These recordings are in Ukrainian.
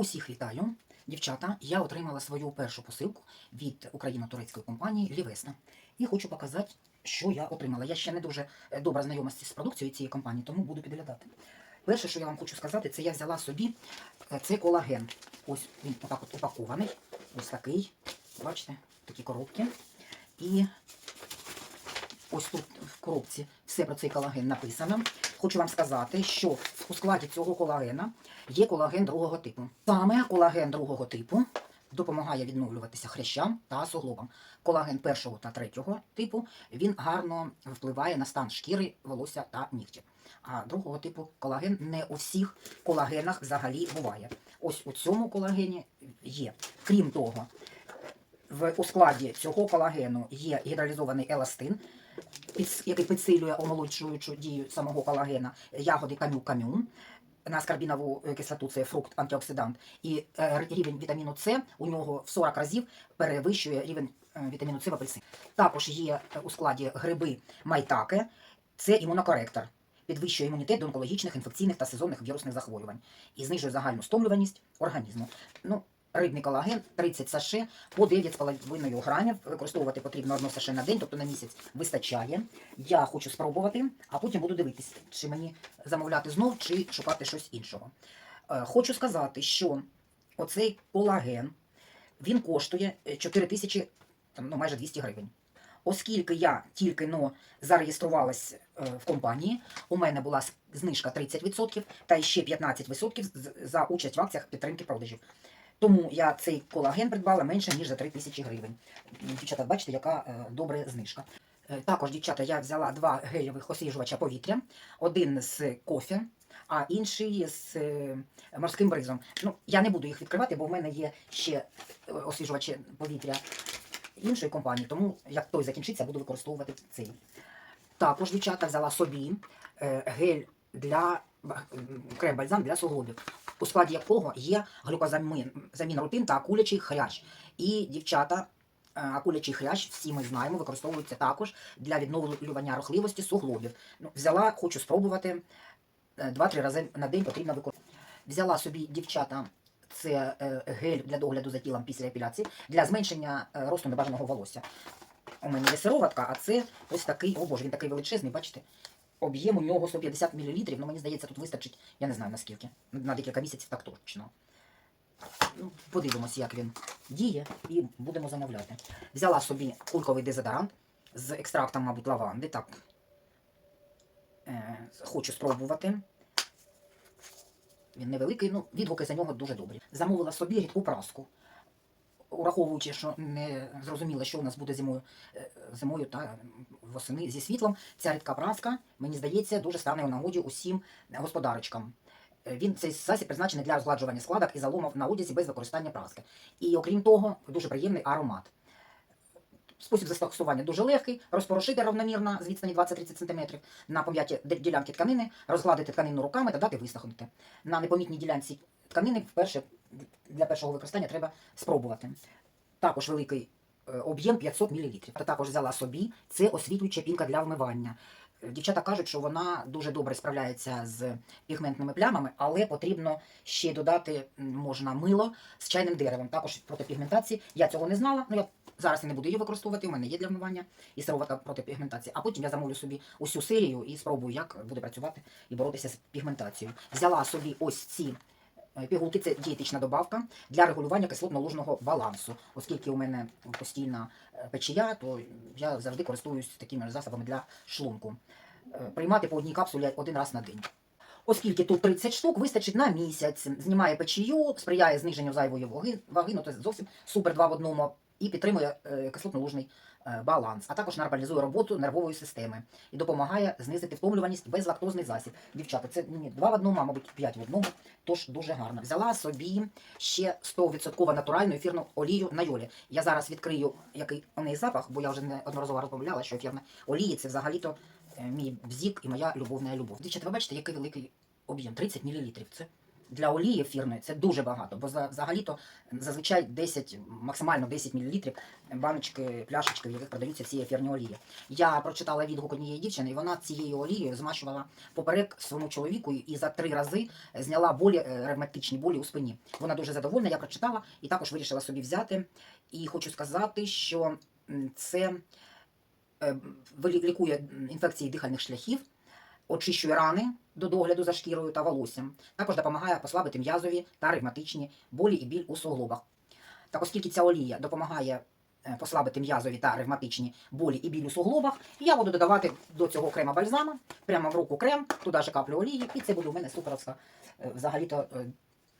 Усіх вітаю, дівчата. Я отримала свою першу посилку від україно-турецької компанії Лівесна. І хочу показати, що я отримала. Я ще не дуже е, добре знайома з продукцією цієї компанії, тому буду підглядати. Перше, що я вам хочу сказати, це я взяла собі е, цей колаген. Ось він отак от упакований. Ось такий. Бачите, такі коробки. І ось тут в коробці все про цей колаген написано. Хочу вам сказати, що у складі цього колагена є колаген другого типу. Саме колаген другого типу допомагає відновлюватися хрящам та суглобам. Колаген першого та третього типу він гарно впливає на стан шкіри, волосся та нігтів. А другого типу колаген не у всіх колагенах взагалі буває. Ось у цьому колагені є. Крім того, в у складі цього колагену є гідралізований еластин, який підсилює омолоджуючу дію самого колагена, ягоди камю-камюн. На аскорбінову е, кислоту це фрукт антиоксидант. І е, рівень вітаміну С у нього в 40 разів перевищує рівень е, вітаміну С в апельсині. Також є у складі гриби майтаке, це імунокоректор. Підвищує імунітет до онкологічних, інфекційних та сезонних вірусних захворювань і знижує загальну стомлюваність організму. Ну, рибний колаген 30 саше по 9,5 грамів. Використовувати потрібно одно саше на день, тобто на місяць вистачає. Я хочу спробувати, а потім буду дивитись, чи мені замовляти знов, чи шукати щось іншого. Е, Хочу сказати, що оцей колаген він коштує е, 4 тисячі, ну, майже 200 гривень. Оскільки я тільки но зареєструвалась е, в компанії, у мене була знижка 30% та ще 15% за участь в акціях підтримки продажів. Тому я цей колаген придбала менше, ніж за 3 тисячі гривень. Дівчата, бачите, яка е, добра знижка. Е, Також, дівчата, я взяла два гелєвих освіжувача повітря, один з кофе, а інший з е, морським бризом. Ну, я не буду їх відкривати, бо в мене є ще освіжувачі повітря іншої компанії, тому як той закінчиться, буду використовувати цей. Також, дівчата, взяла собі гель для ба- крем-бальзам для суглобів, у складі якого є глюкозамін рутин та акулячий хрящ. І дівчата, е, акулячий хрящ, всі ми знаємо, використовується також для відновлювання рухливості суглобів. Ну, взяла, хочу спробувати. е, Два-три рази на день потрібно використовувати. Взяла собі дівчата. Це е, гель для догляду за тілом після епіляції для зменшення е, росту небажаного волосся. У мене є сироватка, а це ось такий, о боже, він такий величезний, бачите? Об'єм у нього 150 мл, ну мені здається, тут вистачить, я не знаю наскільки. На декілька місяців так точно. Ну, подивимось, як він діє, і будемо замовляти. Взяла собі кульковий дезодорант з екстрактом, мабуть, лаванди. Так. Е, хочу спробувати. Він невеликий, ну, відгуки за нього дуже добрі. Замовила собі рідку праску. Ураховуючи, що не зрозуміло, що у нас буде зимою, е, зимою та восени зі світлом, ця рідка праска, мені здається, дуже стане у нагоді усім господарочкам. Е, Він цей засіб призначений для згладжування складок і заломів на одязі без використання праски. І окрім того, дуже приємний аромат. Спосіб застосування дуже легкий, розпорошити равномірно з відстані 20-30 см на пом'яті ділянки тканини, розгладити тканину руками та дати висохнути. На непомітній ділянці тканини вперше для першого використання треба спробувати. Також великий е, об'єм 500 мл. Та також взяла собі це освітлююча пінка для вмивання. Дівчата кажуть, що вона дуже добре справляється з пігментними плямами, але потрібно ще додати можна мило з чайним деревом. Також проти пігментації. Я цього не знала. Ну я зараз я не буду її використовувати. У мене є для вмивання і сироватка проти пігментації. А потім я замовлю собі усю серію і спробую, як буде працювати і боротися з пігментацією. Взяла собі ось ці пігулки. Це дієтична добавка для регулювання кислотно-лужного балансу. Оскільки у мене постійна е, печія, то я завжди користуюсь такими засобами для шлунку. Е, Приймати по одній капсулі один раз на день. Оскільки тут 30 штук, вистачить на місяць, знімає печію, сприяє зниженню зайвої ваги, ваги ну це зовсім супер два в одному, і підтримує е, кислотно-лужний е, баланс, а також нормалізує роботу нервової системи і допомагає знизити втомлюваність безлактозний засіб. Дівчата, це ні, два в одному, а мабуть, п'ять в одному, тож дуже гарно. Взяла собі ще 100% натуральну ефірну олію на йолі. Я зараз відкрию, який у неї запах, бо я вже неодноразово розмовляла, що ефірна олія це взагалі-то е, мій бзік і моя любовна любов. Дівчата, ви бачите, який великий об'єм 30 мл. Це для олії ефірної це дуже багато, бо за- взагалі-то зазвичай 10, максимально 10 мл баночки, пляшечки, в яких продаються ці ефірні олії. Я прочитала відгук однієї дівчини, і вона цією олією змащувала поперек своєму чоловіку і за три рази зняла болі, е, ревматичні болі у спині. Вона дуже задовольна, я прочитала і також вирішила собі взяти. І хочу сказати, що це е, лікує інфекції дихальних шляхів, очищує рани до догляду за шкірою та волоссям. Також допомагає послабити м'язові та ревматичні болі і біль у суглобах. Так, оскільки ця олія допомагає е, послабити м'язові та ревматичні болі і біль у суглобах, я буду додавати до цього крема бальзама, прямо в руку крем, туди же каплю олії, і це буде у мене суперовська е, взагалі-то е,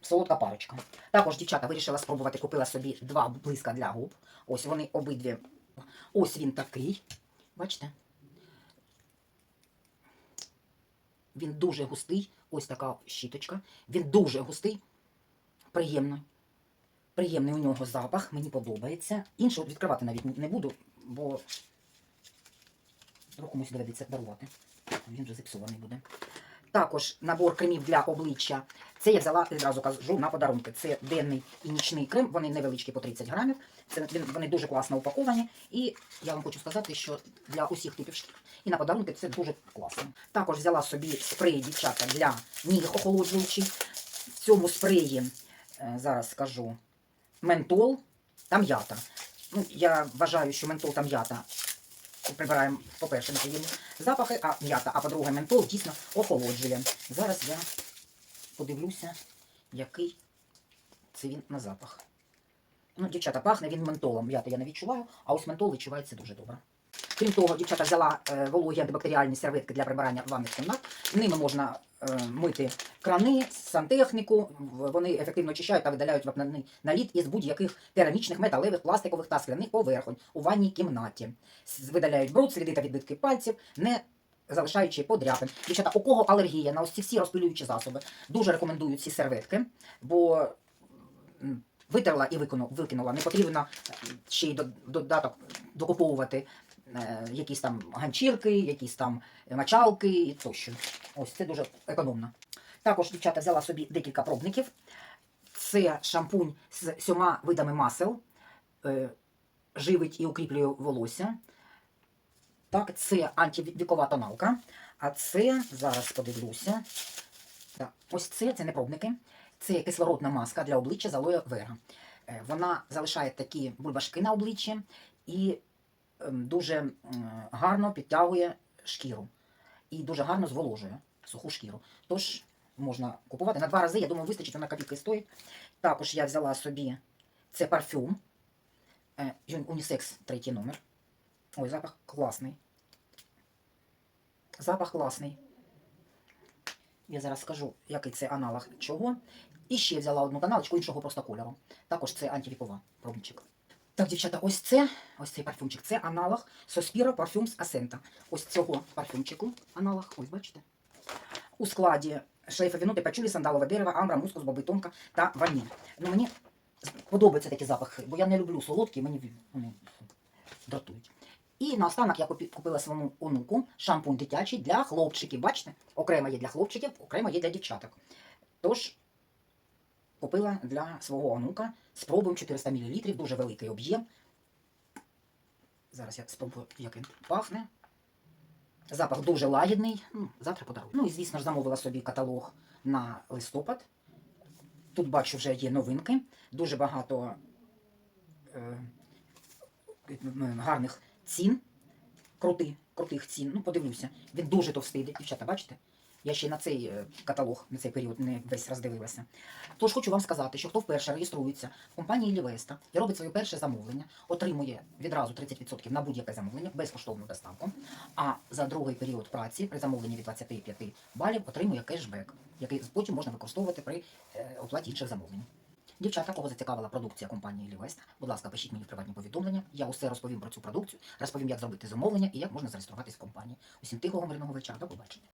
солодка парочка. Також дівчата вирішила спробувати, купила собі два блиска для губ. Ось вони обидві. Ось він такий. Бачите? Він дуже густий. Ось така щіточка. Він дуже густий, приємний. Приємний у нього запах, мені подобається. Іншого відкривати навіть не буду, бо комусь доведеться дарувати. Він вже зіпсований буде. Також набор кремів для обличчя. Це я взяла відразу кажу на подарунки. Це денний і нічний крем. Вони невеличкі по 30 грамів. Це вони дуже класно упаковані. І я вам хочу сказати, що для усіх типів шкір і на подарунки це дуже класно. Також взяла собі спрей дівчата для ніг охолоджуючий. В цьому спреї е, зараз скажу ментол та м'ята. Ну, я вважаю, що ментол та м'ята прибираємо, по-перше, неприємні запахи, а м'ята, а по-друге, ментол дійсно охолоджує. Зараз я подивлюся, який це він на запах. Ну, дівчата, пахне він ментолом. М'ята я не відчуваю, а ось ментол відчувається дуже добре. Крім того, дівчата взяла е, вологі антибактеріальні серветки для прибирання ванних кімнат. Ними можна мити крани, сантехніку. Вони ефективно очищають та видаляють вапняний наліт із будь-яких керамічних, металевих, пластикових та скляних поверхонь у ванній кімнаті. Видаляють бруд, сліди та відбитки пальців, не залишаючи подряпин. Дівчата, у кого алергія на ось ці всі розпилюючі засоби, дуже рекомендую ці серветки, бо витерла і викинула. Не потрібно е, ще й до- додаток докуповувати е, якісь там ганчірки, якісь там мочалки і тощо. Ось це дуже економно. Також дівчата взяла собі декілька пробників. Це шампунь з сьома видами масел, е, живить і укріплює волосся. Так, це антивікова тоналка. А це, зараз подивлюся. Так, ось це, це не пробники. Це кислородна маска для обличчя з алоє вера. Е, Вона залишає такі бульбашки на обличчі і дуже гарно підтягує шкіру. І дуже гарно зволожує суху шкіру. Тож можна купувати на два рази, я думаю, вистачить, вона копійки стоїть. Також я взяла собі це парфюм. Е, Унісекс третій номер. Ой, запах класний. Запах класний. Я зараз скажу, який це аналог чого. І ще взяла одну каналочку іншого просто кольору. Також це антивікова пробничок. Так, дівчата, ось це, ось цей парфюмчик. Це аналог Sospiro Parfums Ascenta. Ось цього парфюмчику аналог. Ось бачите. У складі шлейфові ноти пачулі, сандалове дерево, амбра, мускус, боби тонка та ваніль. Ну, мені подобаються такі запахи, бо я не люблю солодкі, мені вони дратують. І наостанок я купила своєму онуку шампунь дитячий для хлопчиків. Бачите? Окремо є для хлопчиків, окремо є для дівчаток. Тож купила для свого онука. Спробуємо 400 мл, дуже великий об'єм. Зараз я спробую, як він пахне. Запах дуже лагідний. Ну, завтра подарую. Ну і звісно ж замовила собі каталог на листопад. Тут бачу вже є новинки. Дуже багато е, гарних цін. Крути, крутих цін. Ну, подивлюся. Він дуже товстий, дівчата, бачите? Я ще на цей е, каталог, на цей період не весь роздивилася. Тож хочу вам сказати, що хто вперше реєструється в компанії Лівеста і робить своє перше замовлення, отримує відразу 30% на будь-яке замовлення, безкоштовну доставку. А за другий період праці при замовленні від 25 балів отримує кешбек, який потім можна використовувати при е, оплаті інших замовлень. Дівчата, кого зацікавила продукція компанії Лівест, будь ласка, пишіть мені в приватні повідомлення. Я усе розповім про цю продукцію, розповім, як зробити замовлення і як можна зареєструватись в компанії. Усім тихого мирного вечора. До побачення.